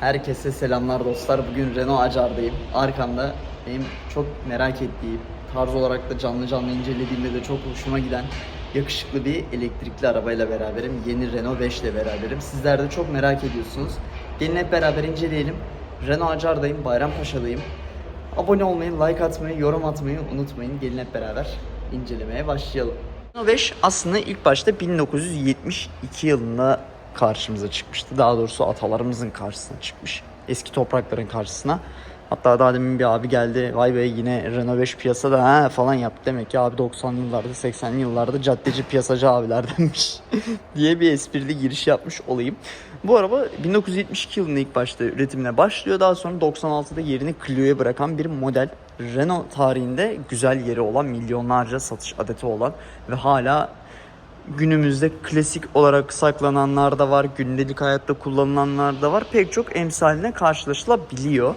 Herkese selamlar dostlar. Bugün Renault Acar'dayım. Arkamda benim çok merak ettiğim, tarz olarak da canlı canlı incelediğimde de çok hoşuma giden yakışıklı bir elektrikli arabayla beraberim. Yeni Renault 5 ile beraberim. Sizler de çok merak ediyorsunuz. Gelin hep beraber inceleyelim. Renault Acar'dayım, Bayrampaşa'dayım. Abone olmayı, like atmayı, yorum atmayı unutmayın. Gelin hep beraber incelemeye başlayalım. Renault 5 aslında ilk başta 1972 yılında karşımıza çıkmıştı. Daha doğrusu atalarımızın karşısına çıkmış. Eski toprakların karşısına. Hatta daha demin bir abi geldi. Vay be yine Renault 5 piyasada ha falan yaptı. Demek ki abi 90'lı yıllarda 80'li yıllarda caddeci piyasacı abilerdenmiş diye bir esprili giriş yapmış olayım. Bu araba 1972 yılında ilk başta üretimine başlıyor. Daha sonra 96'da yerini Clio'ya bırakan bir model. Renault tarihinde güzel yeri olan milyonlarca satış adeti olan ve hala günümüzde klasik olarak saklananlar da var, gündelik hayatta kullanılanlar da var. Pek çok emsaline karşılaşılabiliyor.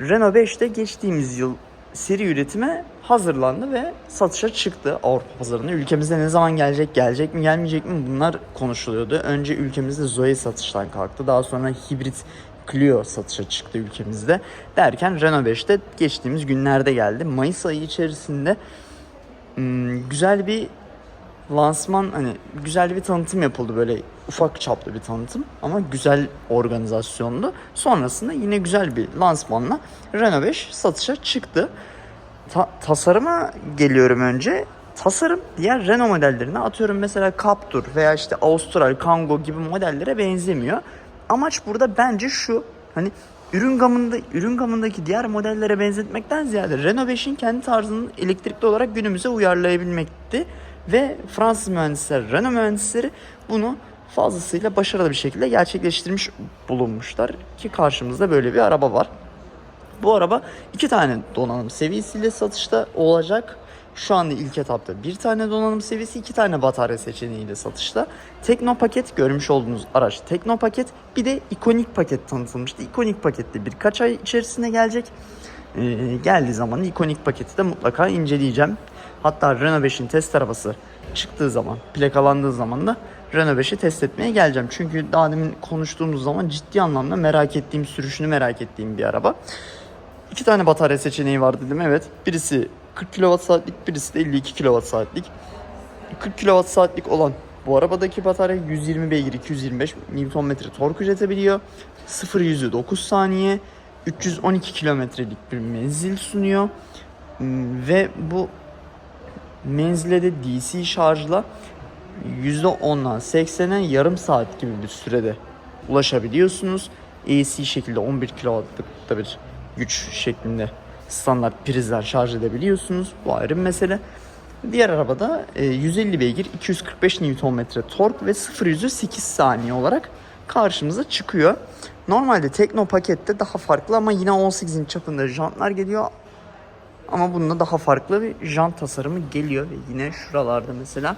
Renault 5 de geçtiğimiz yıl seri üretime hazırlandı ve satışa çıktı Avrupa pazarına. Ülkemize ne zaman gelecek, gelecek mi, gelmeyecek mi bunlar konuşuluyordu. Önce ülkemizde Zoe satıştan kalktı. Daha sonra hibrit Clio satışa çıktı ülkemizde. Derken Renault 5 de geçtiğimiz günlerde geldi. Mayıs ayı içerisinde hmm, güzel bir lansman hani güzel bir tanıtım yapıldı böyle ufak çaplı bir tanıtım ama güzel organizasyonlu. Sonrasında yine güzel bir lansmanla Renault 5 satışa çıktı. Ta- tasarıma geliyorum önce. Tasarım diğer Renault modellerine atıyorum mesela Captur veya işte Austral, Kangoo gibi modellere benzemiyor. Amaç burada bence şu hani ürün gamında ürün gamındaki diğer modellere benzetmekten ziyade Renault 5'in kendi tarzını elektrikli olarak günümüze uyarlayabilmekti ve Fransız mühendisler, Renault mühendisleri bunu fazlasıyla başarılı bir şekilde gerçekleştirmiş bulunmuşlar ki karşımızda böyle bir araba var. Bu araba iki tane donanım seviyesiyle satışta olacak. Şu anda ilk etapta bir tane donanım seviyesi, iki tane batarya seçeneğiyle satışta. Tekno paket görmüş olduğunuz araç Tekno paket. Bir de ikonik paket tanıtılmıştı. İkonik pakette birkaç ay içerisinde gelecek. Ee, geldiği zaman ikonik paketi de mutlaka inceleyeceğim. Hatta Renault 5'in test arabası çıktığı zaman, plakalandığı zaman da Renault 5'i test etmeye geleceğim. Çünkü daha demin konuştuğumuz zaman ciddi anlamda merak ettiğim, sürüşünü merak ettiğim bir araba. İki tane batarya seçeneği var dedim evet. Birisi 40 kWh'lik birisi de 52 kWh'lik. 40 kWh'lik olan bu arabadaki batarya 120 beygir 225 Nm tork üretebiliyor. 0 yüzü 9 saniye. 312 kilometrelik bir menzil sunuyor. Hmm, Ve bu menzile de DC şarjla %10'dan 80'e yarım saat gibi bir sürede ulaşabiliyorsunuz. AC şekilde 11 kW'lıkta bir güç şeklinde standart prizler şarj edebiliyorsunuz. Bu ayrı bir mesele. Diğer arabada e, 150 beygir, 245 Nm tork ve 0 yüzü 8 saniye olarak karşımıza çıkıyor. Normalde Tekno pakette daha farklı ama yine 18 inç çapında jantlar geliyor. Ama bunda daha farklı bir jant tasarımı geliyor ve yine şuralarda mesela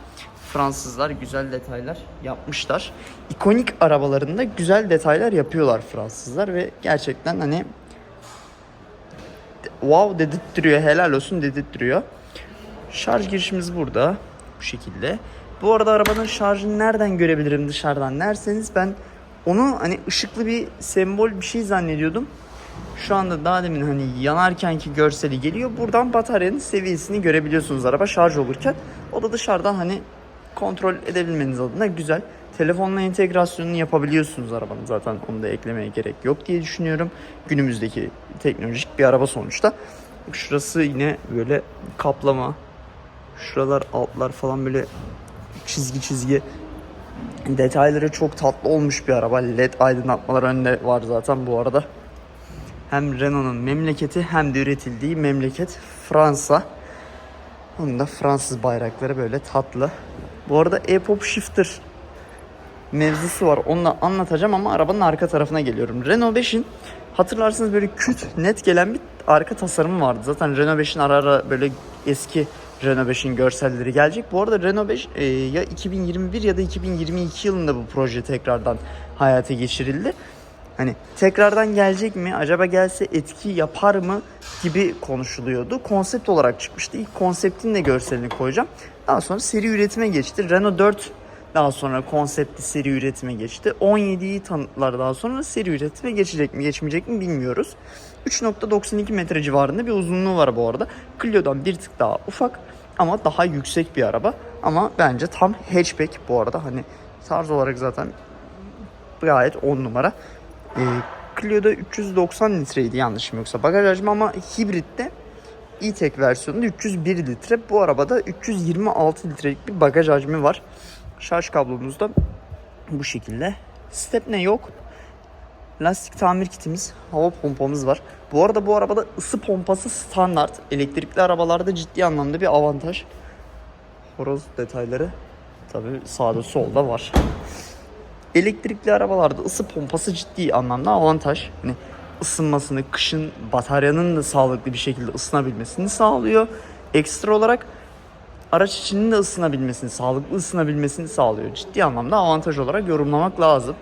Fransızlar güzel detaylar yapmışlar. İkonik arabalarında güzel detaylar yapıyorlar Fransızlar ve gerçekten hani wow dedirttiriyor, helal olsun dedirttiriyor. Şarj girişimiz burada bu şekilde. Bu arada arabanın şarjını nereden görebilirim dışarıdan derseniz ben onu hani ışıklı bir sembol bir şey zannediyordum. Şu anda daha demin hani yanarkenki görseli geliyor. Buradan bataryanın seviyesini görebiliyorsunuz araba şarj olurken. O da dışarıdan hani kontrol edebilmeniz adına güzel. Telefonla entegrasyonunu yapabiliyorsunuz arabanın zaten onu da eklemeye gerek yok diye düşünüyorum. Günümüzdeki teknolojik bir araba sonuçta. Şurası yine böyle kaplama. Şuralar altlar falan böyle çizgi çizgi detayları çok tatlı olmuş bir araba. LED aydınlatmalar önde var zaten bu arada. Hem Renault'un memleketi hem de üretildiği memleket Fransa. Onun da Fransız bayrakları böyle tatlı. Bu arada e-pop shifter mevzusu var. Onu da anlatacağım ama arabanın arka tarafına geliyorum. Renault 5'in hatırlarsınız böyle küt net gelen bir arka tasarımı vardı. Zaten Renault 5'in ara ara böyle eski Renault 5'in görselleri gelecek. Bu arada Renault 5 e, ya 2021 ya da 2022 yılında bu proje tekrardan hayata geçirildi. Hani tekrardan gelecek mi? Acaba gelse etki yapar mı? gibi konuşuluyordu. Konsept olarak çıkmıştı. İlk konseptin de görselini koyacağım. Daha sonra seri üretime geçti. Renault 4 Daha sonra konseptli seri üretime geçti. 17'yi tanıttılar daha sonra seri üretime geçecek mi geçmeyecek mi bilmiyoruz. 3.92 metre civarında bir uzunluğu var bu arada. Clio'dan bir tık daha ufak ama daha yüksek bir araba. Ama bence tam hatchback bu arada. Hani tarz olarak zaten gayet 10 numara. Ee, Clio'da 390 litreydi yanlışım yoksa bagaj hacmi ama hibritte e-Tech versiyonunda 301 litre. Bu arabada 326 litrelik bir bagaj hacmi var. Şarj kablomuz da bu şekilde. Stepne yok. Lastik tamir kitimiz, hava pompamız var. Bu arada bu arabada ısı pompası standart. Elektrikli arabalarda ciddi anlamda bir avantaj. Horoz detayları tabii sağda solda var. Elektrikli arabalarda ısı pompası ciddi anlamda avantaj. Hani ısınmasını, kışın bataryanın da sağlıklı bir şekilde ısınabilmesini sağlıyor. Ekstra olarak araç içinin de ısınabilmesini, sağlıklı ısınabilmesini sağlıyor. Ciddi anlamda avantaj olarak yorumlamak lazım.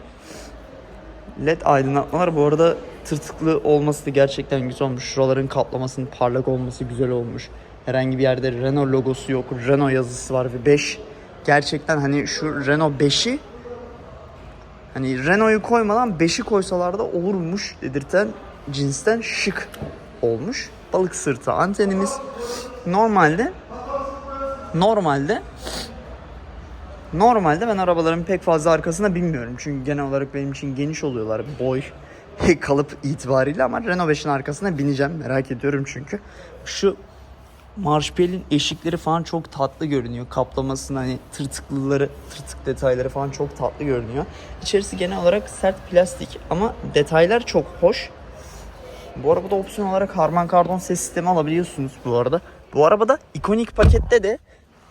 LED aydınlatmalar bu arada tırtıklı olması da gerçekten güzel olmuş. Şuraların kaplamasının parlak olması güzel olmuş. Herhangi bir yerde Renault logosu yok. Renault yazısı var ve 5. Gerçekten hani şu Renault 5'i hani Renault'u koymadan 5'i koysalar da olurmuş dedirten cinsten şık olmuş. Balık sırtı antenimiz. Normalde normalde Normalde ben arabaların pek fazla arkasına binmiyorum. Çünkü genel olarak benim için geniş oluyorlar boy kalıp itibariyle ama Renault 5'in arkasına bineceğim. Merak ediyorum çünkü. Şu Marşpel'in eşikleri falan çok tatlı görünüyor. Kaplamasının hani tırtıklıları, tırtık detayları falan çok tatlı görünüyor. İçerisi genel olarak sert plastik ama detaylar çok hoş. Bu arabada opsiyon olarak Harman Kardon ses sistemi alabiliyorsunuz bu arada. Bu arabada ikonik pakette de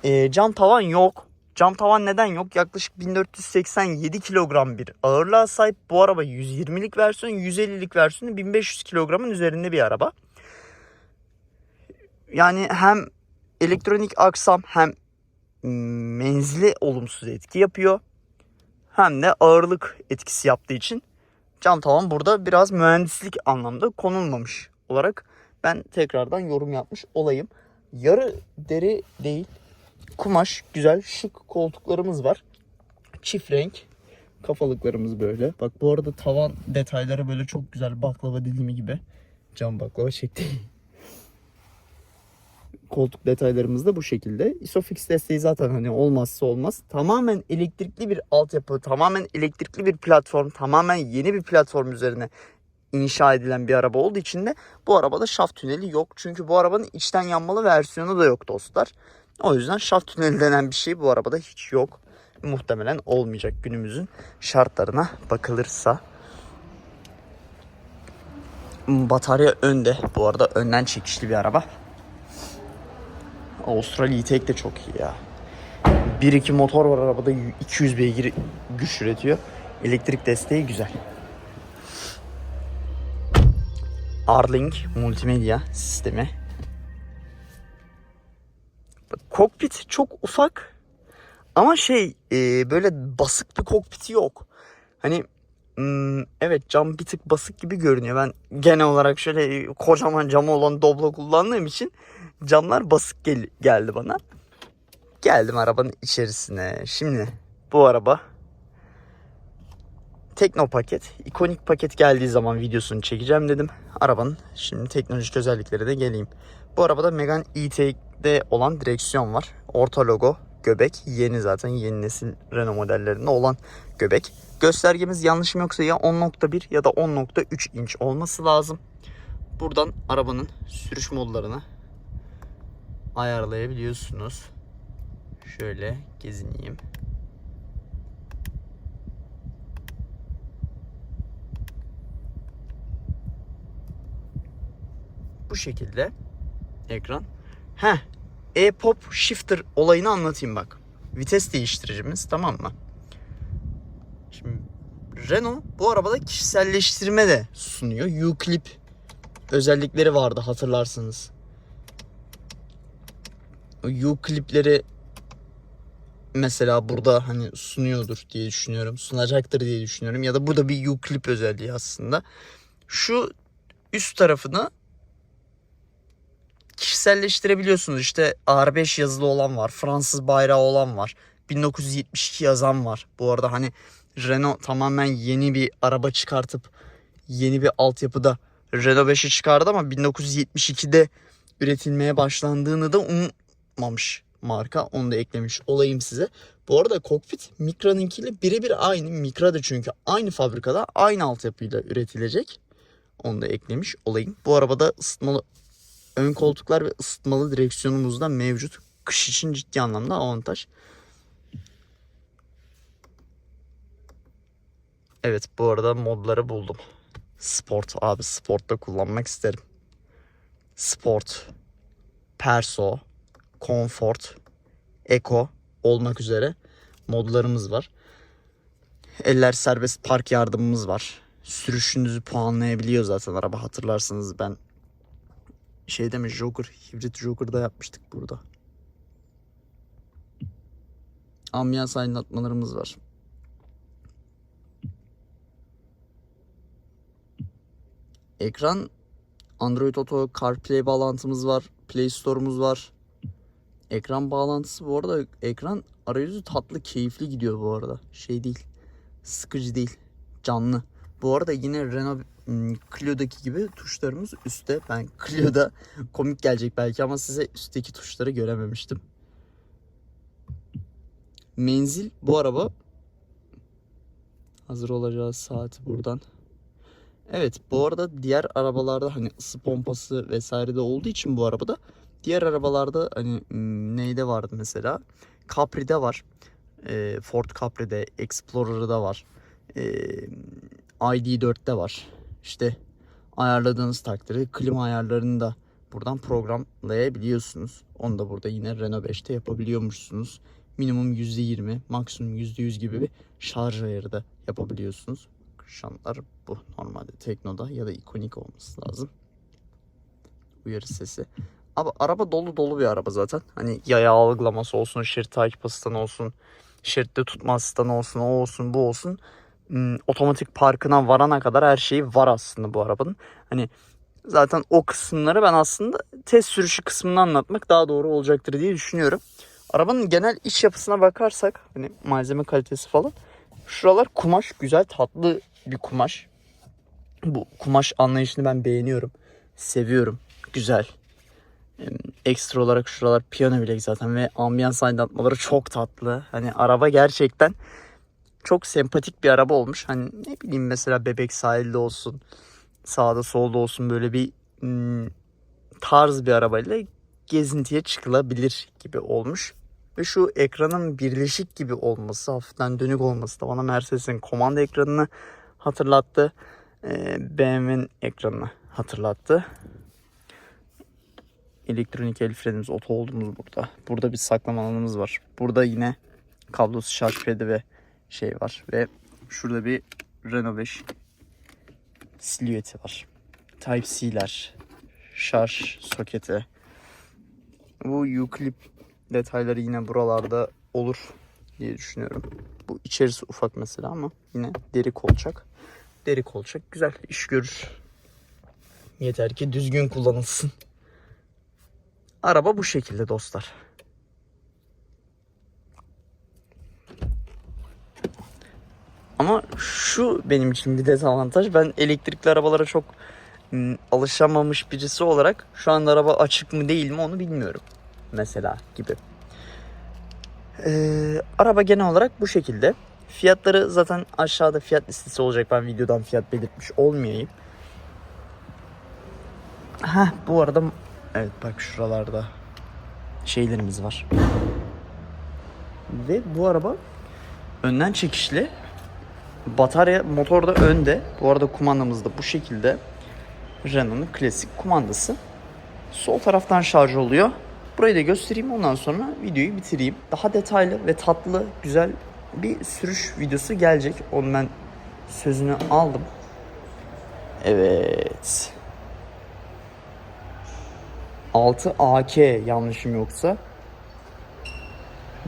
e, cam tavan yok. Cam tavan neden yok? Yaklaşık 1487 kilogram bir ağırlığa sahip. Bu araba 120'lik versiyon, 150'lik versiyonu 1500 kilogramın üzerinde bir araba. Yani hem elektronik aksam hem menzili olumsuz etki yapıyor. Hem de ağırlık etkisi yaptığı için cam tavan burada biraz mühendislik anlamda konulmamış olarak ben tekrardan yorum yapmış olayım. Yarı deri değil kumaş güzel şık koltuklarımız var. Çift renk kafalıklarımız böyle. Bak bu arada tavan detayları böyle çok güzel baklava dilimi gibi. Cam baklava şekli. Koltuk detaylarımız da bu şekilde. Isofix desteği zaten hani olmazsa olmaz. Tamamen elektrikli bir altyapı, tamamen elektrikli bir platform, tamamen yeni bir platform üzerine inşa edilen bir araba olduğu için de bu arabada şaft tüneli yok. Çünkü bu arabanın içten yanmalı versiyonu da yok dostlar. O yüzden şaft tüneli denen bir şey bu arabada hiç yok. Muhtemelen olmayacak günümüzün şartlarına bakılırsa. Batarya önde. Bu arada önden çekişli bir araba. Avustralya E-Tech de çok iyi ya. 1-2 motor var arabada 200 beygir güç üretiyor. Elektrik desteği güzel. Arlink multimedya sistemi. Kokpit çok ufak ama şey e, böyle basık bir kokpiti yok. Hani evet cam bir tık basık gibi görünüyor. Ben genel olarak şöyle kocaman camı olan Doblo kullandığım için camlar basık gel- geldi bana. Geldim arabanın içerisine. Şimdi bu araba Tekno paket, ikonik paket geldiği zaman videosunu çekeceğim dedim. Arabanın şimdi teknolojik özellikleri de geleyim. Bu arabada Megane E-Tech'de olan direksiyon var. Orta logo, göbek. Yeni zaten yeni nesil Renault modellerinde olan göbek. Göstergemiz yanlışım yoksa ya 10.1 ya da 10.3 inç olması lazım. Buradan arabanın sürüş modlarını ayarlayabiliyorsunuz. Şöyle gezineyim. bu şekilde ekran. Heh, e-pop shifter olayını anlatayım bak. Vites değiştiricimiz tamam mı? Şimdi Renault bu arabada kişiselleştirme de sunuyor. U-Clip özellikleri vardı hatırlarsınız. U-Clip'leri mesela burada hani sunuyordur diye düşünüyorum. Sunacaktır diye düşünüyorum. Ya da burada bir U-Clip özelliği aslında. Şu üst tarafını kişiselleştirebiliyorsunuz. İşte R5 yazılı olan var. Fransız bayrağı olan var. 1972 yazan var. Bu arada hani Renault tamamen yeni bir araba çıkartıp yeni bir altyapıda Renault 5'i çıkardı ama 1972'de üretilmeye başlandığını da unutmamış marka. Onu da eklemiş olayım size. Bu arada kokpit Mikra'nınkiyle birebir aynı. Micra da çünkü aynı fabrikada aynı altyapıyla üretilecek. Onu da eklemiş olayım. Bu arabada ısıtmalı ön koltuklar ve ısıtmalı direksiyonumuz da mevcut. Kış için ciddi anlamda avantaj. Evet bu arada modları buldum. Sport abi sportta kullanmak isterim. Sport, Perso, Comfort, Eco olmak üzere modlarımız var. Eller serbest park yardımımız var. Sürüşünüzü puanlayabiliyor zaten araba hatırlarsınız ben şeyde mi Joker, hibrit Joker'da yapmıştık burada. Ambiyans aydınlatmalarımız var. Ekran Android Auto CarPlay bağlantımız var. Play Store'umuz var. Ekran bağlantısı bu arada ekran arayüzü tatlı, keyifli gidiyor bu arada. Şey değil. Sıkıcı değil. Canlı. Bu arada yine Renault Clio'daki gibi tuşlarımız üstte. Ben Clio'da komik gelecek belki ama size üstteki tuşları görememiştim. Menzil bu araba hazır olacağı saati buradan. Evet bu arada diğer arabalarda hani ısı pompası vesaire de olduğu için bu arabada diğer arabalarda hani neyde vardı mesela Capri'de var. Ee, Ford Capri'de, Explorer'da var. Ee, ID4'te var. İşte ayarladığınız takdirde klima ayarlarını da buradan programlayabiliyorsunuz. Onu da burada yine Renault 5'te yapabiliyormuşsunuz. Minimum %20, maksimum %100 gibi bir şarj ayarı da yapabiliyorsunuz. Şantlar bu normalde Tekno'da ya da ikonik olması lazım. Uyarı sesi. Abi araba dolu dolu bir araba zaten. Hani yaya algılaması olsun, şerit takip asistanı olsun, şeritte tutma asistanı olsun, o olsun, bu olsun. Otomatik parkına varana kadar her şeyi var aslında bu arabanın. Hani zaten o kısımları ben aslında test sürüşü kısmını anlatmak daha doğru olacaktır diye düşünüyorum. Arabanın genel iç yapısına bakarsak hani malzeme kalitesi falan şuralar kumaş güzel tatlı bir kumaş. Bu kumaş anlayışını ben beğeniyorum. Seviyorum. Güzel. Ekstra olarak şuralar piyano bilek zaten ve ambiyans aydınlatmaları çok tatlı. Hani araba gerçekten çok sempatik bir araba olmuş. Hani ne bileyim mesela bebek sahilde olsun, sağda solda olsun böyle bir hmm, tarz bir arabayla gezintiye çıkılabilir gibi olmuş. Ve şu ekranın birleşik gibi olması, hafiften dönük olması da bana Mercedes'in komanda ekranını hatırlattı. Ee, BMW'nin ekranını hatırlattı. Elektronik el frenimiz, oto olduğumuz burada. Burada bir saklama alanımız var. Burada yine kablosuz şarj pedi ve şey var. Ve şurada bir Renault 5 silüeti var. Type-C'ler, şarj soketi. Bu U-Clip detayları yine buralarda olur diye düşünüyorum. Bu içerisi ufak mesela ama yine deri kolçak. Deri kolçak güzel iş görür. Yeter ki düzgün kullanılsın. Araba bu şekilde dostlar. Ama şu benim için bir dezavantaj. Ben elektrikli arabalara çok alışamamış birisi olarak şu anda araba açık mı değil mi onu bilmiyorum. Mesela gibi. Ee, araba genel olarak bu şekilde. Fiyatları zaten aşağıda fiyat listesi olacak. Ben videodan fiyat belirtmiş olmayayım. Heh, bu arada evet bak şuralarda şeylerimiz var. Ve bu araba önden çekişli. Batarya motor da önde. Bu arada kumandamız da bu şekilde. Renault'un klasik kumandası. Sol taraftan şarj oluyor. Burayı da göstereyim ondan sonra videoyu bitireyim. Daha detaylı ve tatlı güzel bir sürüş videosu gelecek. Onu ben sözünü aldım. Evet. 6 AK yanlışım yoksa.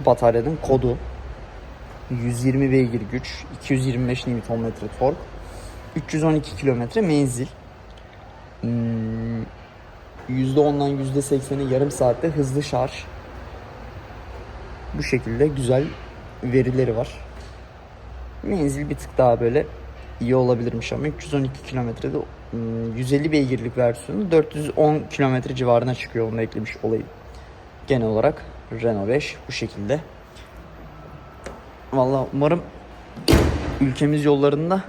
Bataryanın kodu. 120 beygir güç, 225 Nm tork, 312 km menzil. Hmm, %10'dan %80'i yarım saatte hızlı şarj. Bu şekilde güzel verileri var. Menzil bir tık daha böyle iyi olabilirmiş ama 312 kilometrede ım, 150 beygirlik versiyonu 410 kilometre civarına çıkıyor onu eklemiş olayım. Genel olarak Renault 5 bu şekilde. Vallahi umarım ülkemiz yollarında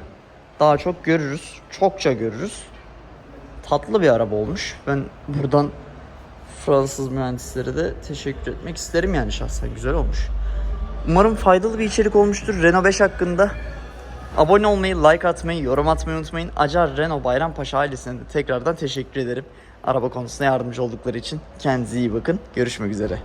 daha çok görürüz. Çokça görürüz. Tatlı bir araba olmuş. Ben buradan Fransız mühendislere de teşekkür etmek isterim yani şahsen. Güzel olmuş. Umarım faydalı bir içerik olmuştur Renault 5 hakkında. Abone olmayı, like atmayı, yorum atmayı unutmayın. Acar Renault Bayrampaşa ailesine de tekrardan teşekkür ederim. Araba konusunda yardımcı oldukları için. Kendinize iyi bakın. Görüşmek üzere.